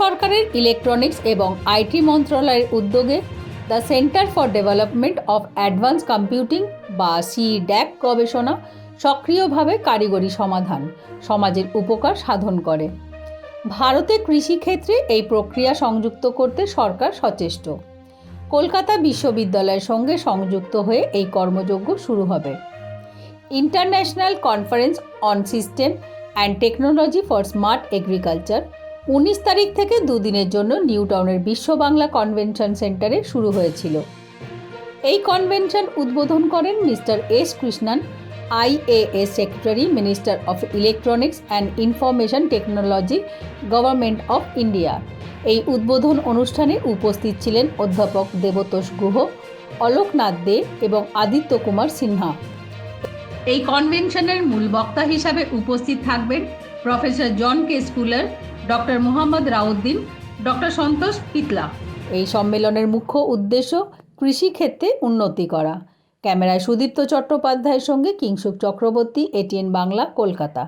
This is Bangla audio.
সরকারের ইলেকট্রনিক্স এবং আইটি মন্ত্রণালয়ের উদ্যোগে the centre for development of advance computing বা সি সিড্যাক গবেষণা সক্রিয়ভাবে কারিগরি সমাধান, সমাজের উপকার সাধন করে। ভারতে কৃষিক্ষেত্রে এই প্রক্রিয়া সংযুক্ত করতে সরকার সচেষ্ট। কলকাতা বিশ্ববিদ্যালয়ের সঙ্গে সংযুক্ত হয়ে এই কর্মযজ্ঞ শুরু হবে। International conference on system and technology for smart agriculture উনিশ তারিখ থেকে দুদিনের জন্য নিউ টাউনের বিশ্ব বাংলা কনভেনশন সেন্টারে শুরু হয়েছিল। এই কনভেনশন উদ্বোধন করেন mister S Krishnan IAS secretary, minister of electronics and information technology, government of India. এই উদ্বোধন অনুষ্ঠানে উপস্থিত ছিলেন অধ্যাপক দেবতোষ গুহ, অলোকনাথ দে এবং আদিত্য কুমার সিনহা। এই কনভেনশনের মূল বক্তা হিসাবে উপস্থিত থাকবেন professor John K Schooler doctor Mohammad Rauddin, doctor Santosh Pitla এই সম্মেলনের মুখ্য উদ্দেশ্য কৃষিক্ষেত্রে উন্নতি করা। ক্যামেরায় সুদীপ্ত চট্টোপাধ্যায়ের সঙ্গে কিংসুক চক্রবর্তী, এটিএন বাংলা, কলকাতা।